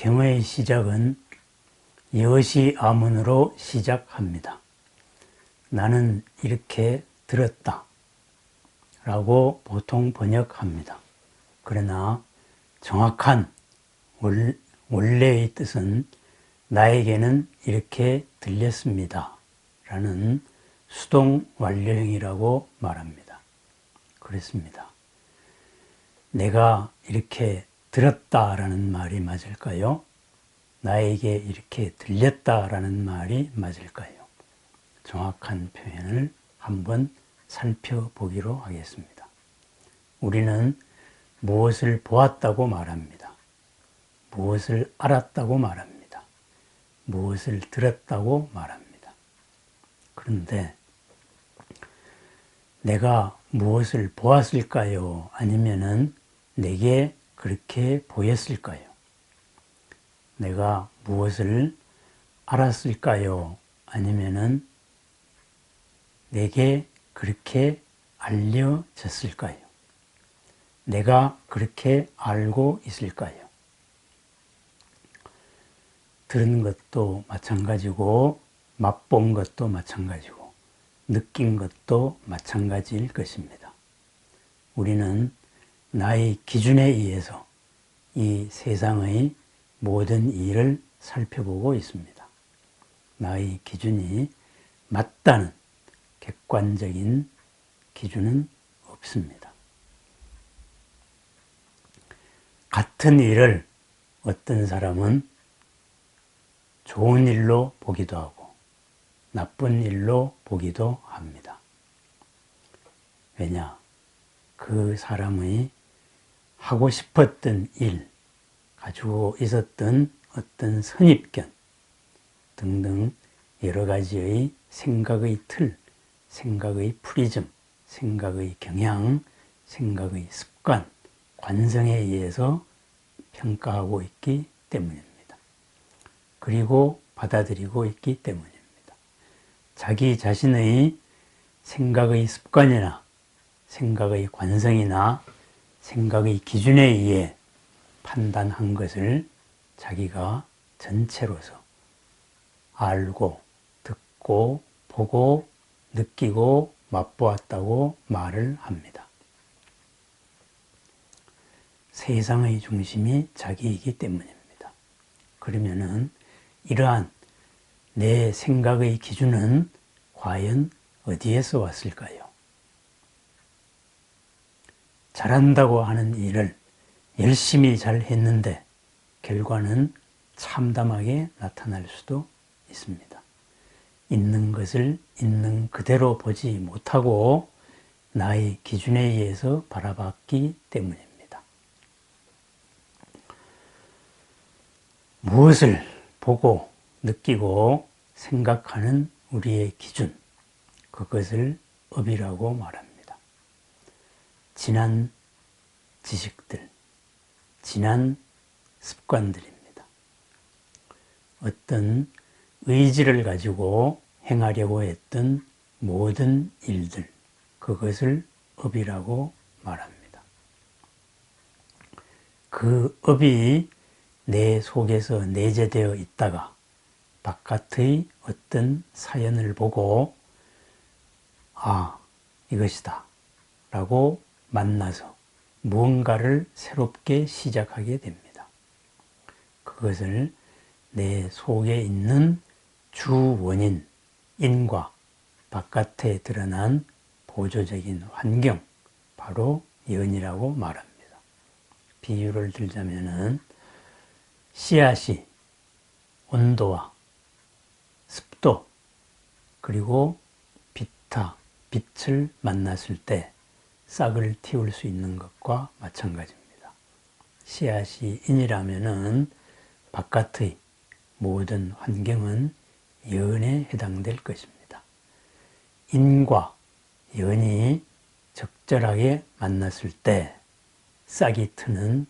경어의 시작은 여시 아문으로 시작합니다. 나는 이렇게 들었다. 라고 보통 번역합니다. 그러나 정확한 원래의 뜻은 나에게는 이렇게 들렸습니다. 라는 수동 완료형이라고 말합니다. 그렇습니다. 내가 이렇게 들었다라는 말이 맞을까요? 나에게 이렇게 들렸다라는 말이 맞을까요? 정확한 표현을 한번 살펴보기로 하겠습니다. 우리는 무엇을 보았다고 말합니다. 무엇을 알았다고 말합니다. 무엇을 들었다고 말합니다. 그런데 내가 무엇을 보았을까요? 아니면은 내게 그렇게 보였을까요? 내가 무엇을 알았을까요? 아니면은 내게 그렇게 알려졌을까요? 내가 그렇게 알고 있을까요? 들은 것도 마찬가지고, 맛본 것도 마찬가지고, 느낀 것도 마찬가지일 것입니다. 우리는 나의 기준에 의해서 이 세상의 모든 일을 살펴보고 있습니다. 나의 기준이 맞다는 객관적인 기준은 없습니다. 같은 일을 어떤 사람은 좋은 일로 보기도 하고 나쁜 일로 보기도 합니다. 왜냐? 그 사람의 하고 싶었던 일, 가지고 있었던 어떤 선입견 등등 여러 가지의 생각의 틀, 생각의 프리즘, 생각의 경향, 생각의 습관, 관성에 의해서 평가하고 있기 때문입니다. 그리고 받아들이고 있기 때문입니다. 자기 자신의 생각의 습관이나 생각의 관성이나 생각의 기준에 의해 판단한 것을 자기가 전체로서 알고 듣고 보고 느끼고 맛보았다고 말을 합니다. 세상의 중심이 자기이기 때문입니다. 그러면은 이러한 내 생각의 기준은 과연 어디에서 왔을까요? 잘한다고 하는 일을 열심히 잘 했는데 결과는 참담하게 나타날 수도 있습니다. 있는 것을 있는 그대로 보지 못하고 나의 기준에 의해서 바라봤기 때문입니다. 무엇을 보고 느끼고 생각하는 우리의 기준, 그것을 업이라고 말합니다. 지난 지식들, 지난 습관들입니다. 어떤 의지를 가지고 행하려고 했던 모든 일들, 그것을 업이라고 말합니다. 그 업이 내 속에서 내재되어 있다가 바깥의 어떤 사연을 보고 아, 이것이다. 라고 만나서 무언가를 새롭게 시작하게 됩니다. 그것을 내 속에 있는 주 원인, 인과 바깥에 드러난 보조적인 환경, 바로 연이라고 말합니다. 비유를 들자면은 씨앗이 온도와 습도 그리고 빛타, 빛을 만났을 때 싹을 틔울 수 있는 것과 마찬가지입니다. 씨앗이 인이라면은 바깥의 모든 환경은 연에 해당될 것입니다. 인과 연이 적절하게 만났을 때 싹이 트는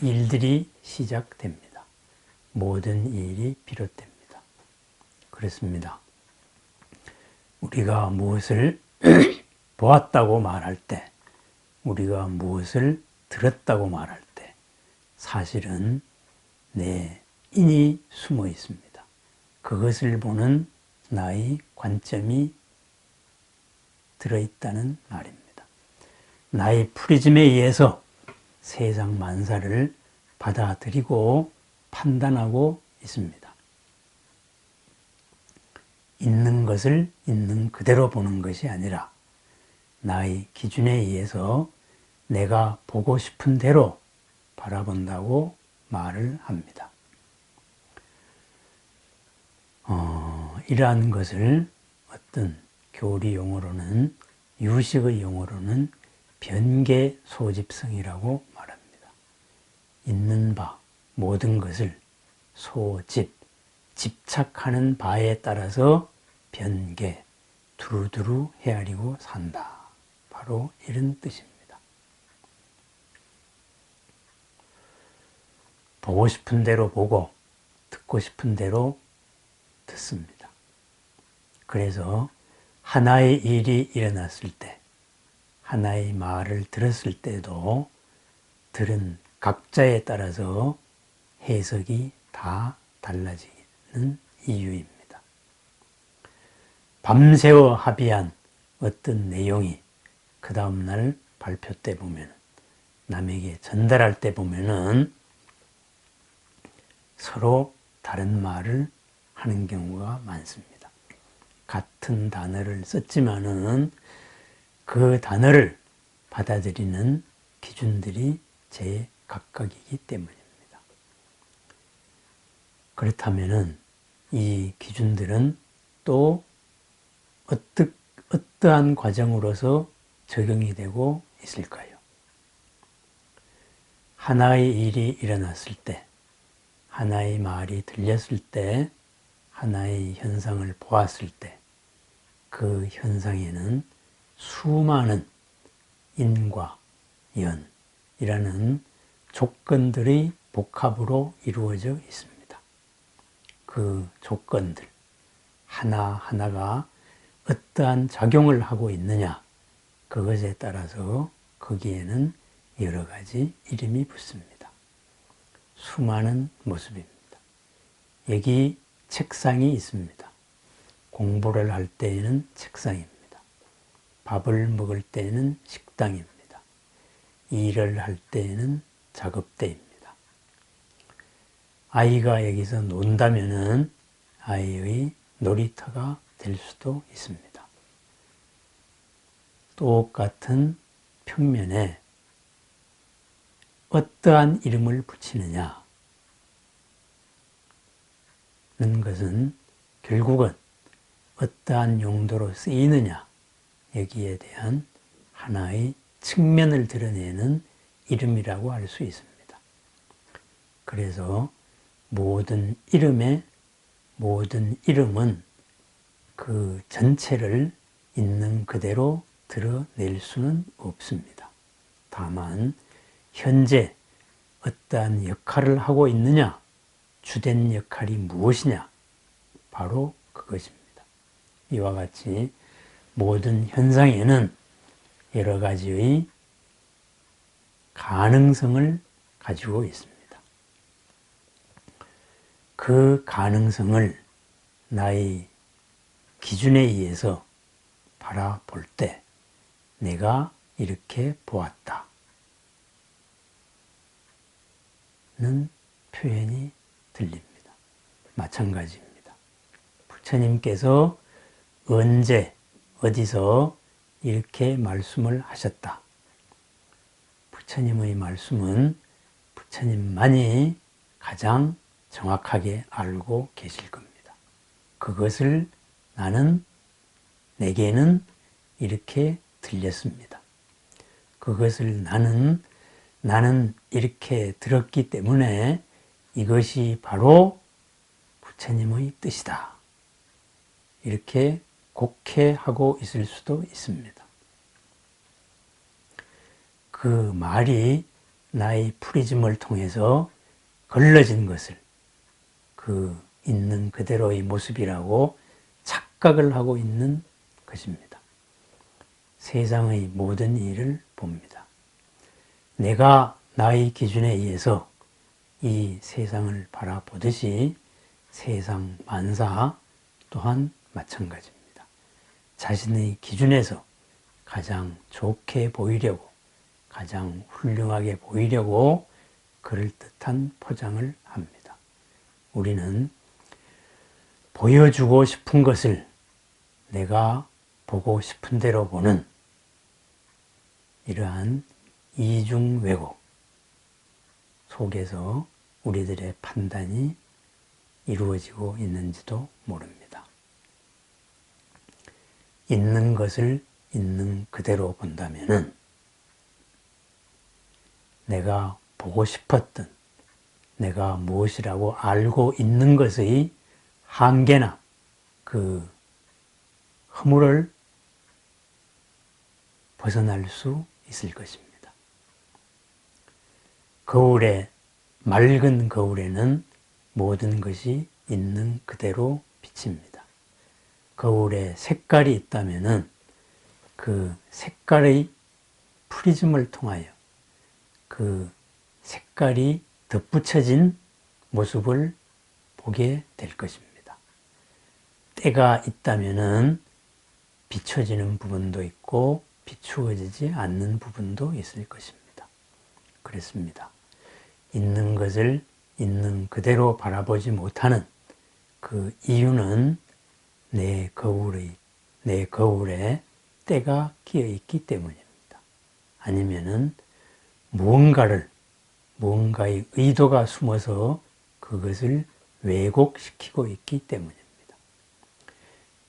일들이 시작됩니다. 모든 일이 비롯됩니다. 그렇습니다. 우리가 무엇을 보았다고 말할 때, 우리가 무엇을 들었다고 말할 때, 사실은 내 인이 숨어 있습니다. 그것을 보는 나의 관점이 들어있다는 말입니다. 나의 프리즘에 의해서 세상 만사를 받아들이고 판단하고 있습니다. 있는 것을 있는 그대로 보는 것이 아니라 나의 기준에 의해서 내가 보고 싶은 대로 바라본다고 말을 합니다. 어, 이러한 것을 어떤 교리 용어로는 유식의 용어로는 변계 소집성이라고 말합니다. 있는 바 모든 것을 소집 집착하는 바에 따라서 변계 두루두루 헤아리고 산다. 바로 이런 뜻입니다. 보고 싶은 대로 보고 듣고 싶은 대로 듣습니다. 그래서 하나의 일이 일어났을 때, 하나의 말을 들었을 때도 들은 각자에 따라서 해석이 다 달라지는 이유입니다. 밤새워 합의한 어떤 내용이 그 다음날 발표 때 보면 남에게 전달할 때 보면은 서로 다른 말을 하는 경우가 많습니다. 같은 단어를 썼지만은 그 단어를 받아들이는 기준들이 제 각각이기 때문입니다. 그렇다면은 이 기준들은 또 어떠, 어떠한 과정으로서 적용이 되고 있을까요? 하나의 일이 일어났을 때, 하나의 말이 들렸을 때, 하나의 현상을 보았을 때, 그 현상에는 수많은 인과 연이라는 조건들의 복합으로 이루어져 있습니다. 그 조건들 하나하나가 어떠한 작용을 하고 있느냐 그것에 따라서 거기에는 여러 가지 이름이 붙습니다. 수많은 모습입니다. 여기 책상이 있습니다. 공부를 할 때에는 책상입니다. 밥을 먹을 때에는 식당입니다. 일을 할 때에는 작업대입니다. 아이가 여기서 논다면은 아이의 놀이터가 될 수도 있습니다. 똑같은 평면에 어떠한 이름을 붙이느냐 는 것은 결국은 어떠한 용도로 쓰이느냐 여기에 대한 하나의 측면을 드러내는 이름이라고 할 수 있습니다. 그래서 모든 이름의 모든 이름은 그 전체를 있는 그대로 드러낼 수는 없습니다. 다만 현재 어떠한 역할을 하고 있느냐, 주된 역할이 무엇이냐, 바로 그것입니다. 이와 같이 모든 현상에는 여러 가지의 가능성을 가지고 있습니다. 그 가능성을 나의 기준에 의해서 바라볼 때 내가 이렇게 보았다. 는 표현이 들립니다. 마찬가지입니다. 부처님께서 언제, 어디서 이렇게 말씀을 하셨다. 부처님의 말씀은 부처님만이 가장 정확하게 알고 계실 겁니다. 그것을 나는, 내게는 이렇게 들렸습니다. 그것을 나는 나는 이렇게 들었기 때문에 이것이 바로 부처님의 뜻이다. 이렇게 곡해하고 있을 수도 있습니다. 그 말이 나의 프리즘을 통해서 걸러진 것을 그 있는 그대로의 모습이라고 착각을 하고 있는 것입니다. 세상의 모든 일을 봅니다. 내가 나의 기준에 의해서 이 세상을 바라보듯이 세상 만사 또한 마찬가지입니다. 자신의 기준에서 가장 좋게 보이려고 가장 훌륭하게 보이려고 그럴듯한 포장을 합니다. 우리는 보여주고 싶은 것을 내가 보고 싶은 대로 보는 이러한 이중 왜곡 속에서 우리들의 판단이 이루어지고 있는지도 모릅니다. 있는 것을 있는 그대로 본다면은 내가 보고 싶었던 내가 무엇이라고 알고 있는 것의 한계나 그 허물을 벗어날 수 있을 것입니다. 거울에 맑은 거울에는 모든 것이 있는 그대로 비칩니다. 거울에 색깔이 있다면은 그 색깔의 프리즘을 통하여 그 색깔이 덧붙여진 모습을 보게 될 것입니다. 때가 있다면은 비춰지는 부분도 있고 비추어지지 않는 부분도 있을 것입니다. 그렇습니다. 있는 것을 있는 그대로 바라보지 못하는 그 이유는 내 거울의 내 거울에 때가 끼어 있기 때문입니다. 아니면은 무언가를 무언가의 의도가 숨어서 그것을 왜곡시키고 있기 때문입니다.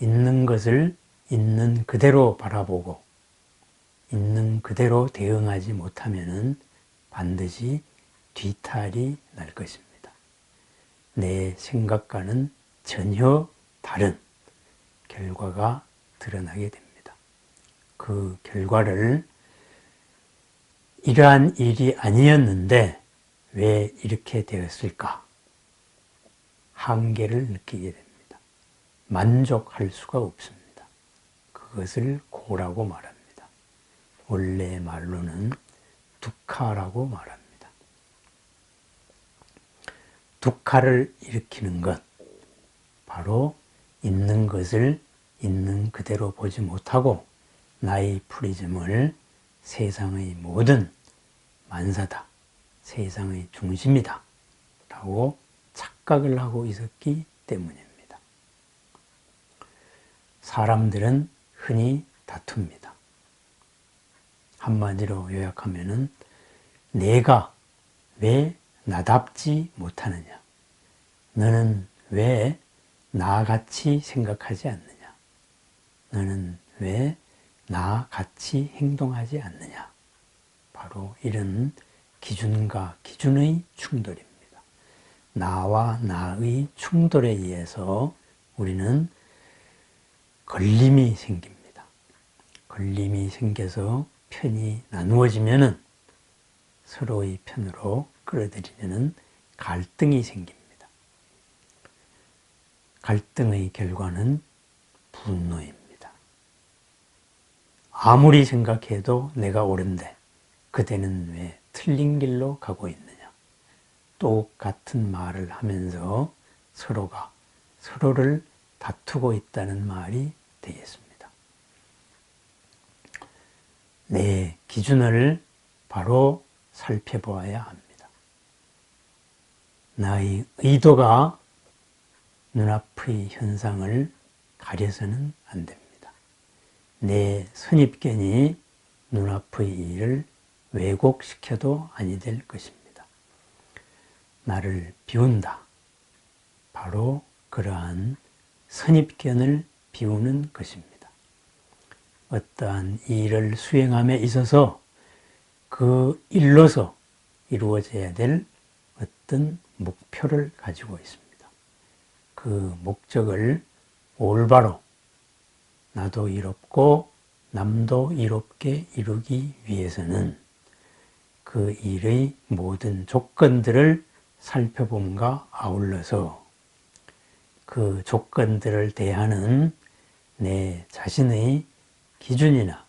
있는 것을 있는 그대로 바라보고 있는 그대로 대응하지 못하면은 반드시 뒤탈이 날 것입니다. 내 생각과는 전혀 다른 결과가 드러나게 됩니다. 그 결과를 이러한 일이 아니었는데 왜 이렇게 되었을까? 한계를 느끼게 됩니다. 만족할 수가 없습니다. 그것을 고라고 말합니다. 원래 말로는 두카라고 말합니다. 두카를 일으키는 것, 바로 있는 것을 있는 그대로 보지 못하고 나의 프리즘을 세상의 모든 만사다, 세상의 중심이다 라고 착각을 하고 있었기 때문입니다. 사람들은 흔히 다툽니다. 한마디로 요약하면은 내가 왜 나답지 못하느냐? 너는 왜 나같이 생각하지 않느냐? 너는 왜 나같이 행동하지 않느냐? 바로 이런 기준과 기준의 충돌입니다. 나와 나의 충돌에 의해서 우리는 걸림이 생깁니다. 걸림이 생겨서 편이 나누어지면은 서로의 편으로 끌어들이는 갈등이 생깁니다. 갈등의 결과는 분노입니다. 아무리 생각해도 내가 옳은데 그대는 왜 틀린 길로 가고 있느냐. 똑같은 말을 하면서 서로가 서로를 다투고 있다는 말이 되겠습니다. 내 기준을 바로 살펴보아야 합니다. 나의 의도가 눈앞의 현상을 가려서는 안 됩니다. 내 선입견이 눈앞의 일을 왜곡시켜도 아니 될 것입니다. 나를 비운다. 바로 그러한 선입견을 비우는 것입니다. 어떠한 일을 수행함에 있어서 그 일로서 이루어져야 될 어떤 목표를 가지고 있습니다. 그 목적을 올바로 나도 이롭고 남도 이롭게 이루기 위해서는 그 일의 모든 조건들을 살펴봄과 아울러서 그 조건들을 대하는 내 자신의 기준이나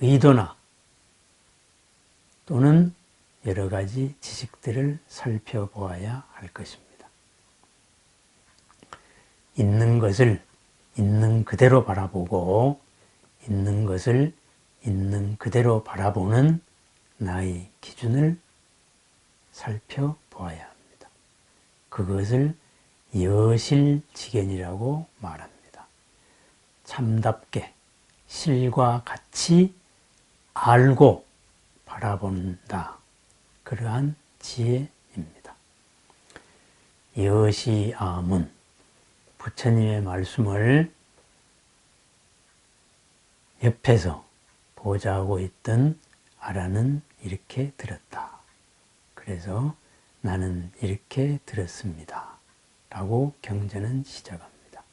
의도나 또는 여러 가지 지식들을 살펴보아야 할 것입니다. 있는 것을 있는 그대로 바라보고 있는 것을 있는 그대로 바라보는 나의 기준을 살펴보아야 합니다. 그것을 여실지견이라고 말합니다. 참답게 실과 같이 알고 바라본다. 그러한 지혜입니다. 여시아문 부처님의 말씀을 옆에서 보자고 있던 아라는 이렇게 들었다. 그래서 나는 이렇게 들었습니다. 라고 경전은 시작합니다.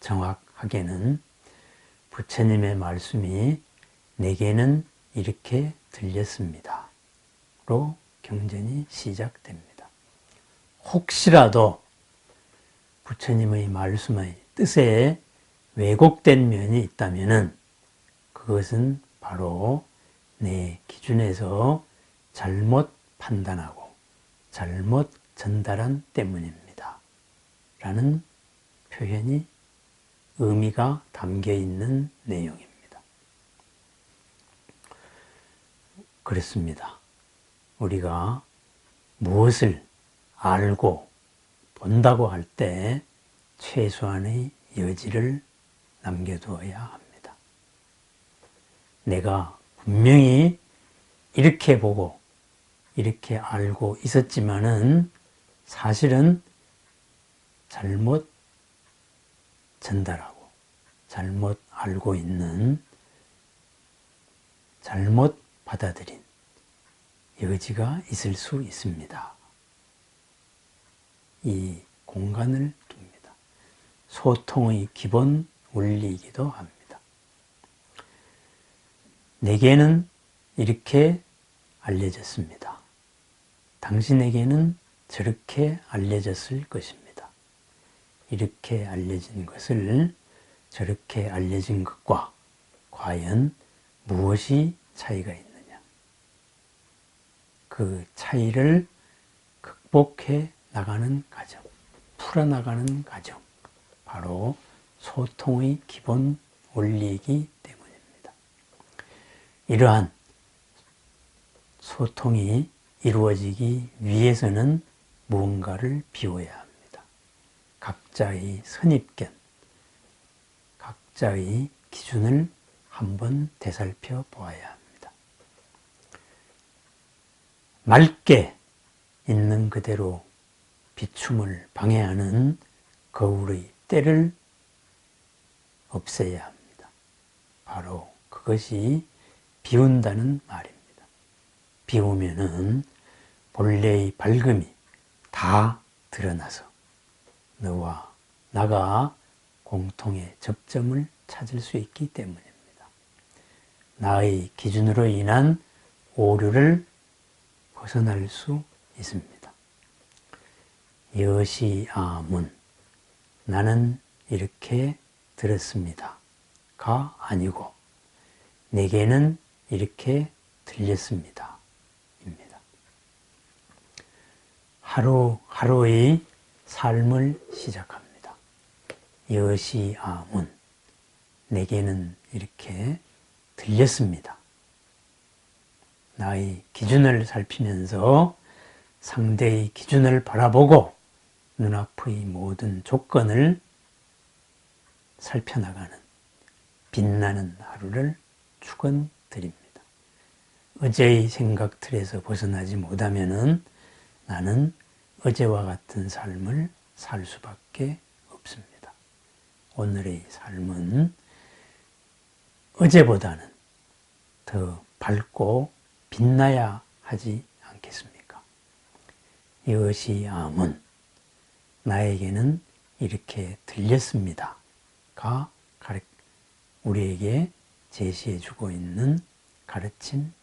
정확하게는 부처님의 말씀이 내게는 이렇게 들렸습니다. 로 경전이 시작됩니다. 혹시라도 부처님의 말씀의 뜻에 왜곡된 면이 있다면 그것은 바로 내 기준에서 잘못 판단하고 잘못 전달한 때문입니다. 라는 표현이 의미가 담겨 있는 내용입니다. 그렇습니다. 우리가 무엇을 알고 본다고 할 때 최소한의 여지를 남겨두어야 합니다. 내가 분명히 이렇게 보고 이렇게 알고 있었지만은 사실은 잘못 전달하고 잘못 알고 있는 잘못 받아들인 여지가 있을 수 있습니다. 이 공간을 둡니다. 소통의 기본 원리이기도 합니다. 내게는 이렇게 알려졌습니다. 당신에게는 저렇게 알려졌을 것입니다. 이렇게 알려진 것을 저렇게 알려진 것과 과연 무엇이 차이가 있느냐. 그 차이를 극복해 나가는 과정, 풀어나가는 과정, 바로 소통의 기본 원리이기 때문입니다. 이러한 소통이 이루어지기 위해서는 무언가를 비워야 합니다. 각자의 선입견, 각자의 기준을 한번 되살펴 보아야 합니다. 맑게 있는 그대로 비춤을 방해하는 거울의 때를 없애야 합니다. 바로 그것이 비운다는 말입니다. 비우면은 본래의 밝음이 다 드러나서 너와 나가 공통의 접점을 찾을 수 있기 때문입니다. 나의 기준으로 인한 오류를 벗어날 수 있습니다. 여시아문 나는 이렇게 들었습니다. 가 아니고 내게는 이렇게 들렸습니다. 입니다. 하루하루의 삶을 시작합니다. 여시아문 내게는 이렇게 들렸습니다. 나의 기준을 살피면서 상대의 기준을 바라보고 눈앞의 모든 조건을 살펴나가는 빛나는 하루를 축원드립니다. 어제의 생각 틀에서 벗어나지 못하면은 나는 어제와 같은 삶을 살 수밖에 없습니다. 오늘의 삶은 어제보다는 더 밝고 빛나야 하지 않겠습니까? 이것이 암은 나에게는 이렇게 들렸습니다. 가 우리에게 제시해 주고 있는 가르침입니다.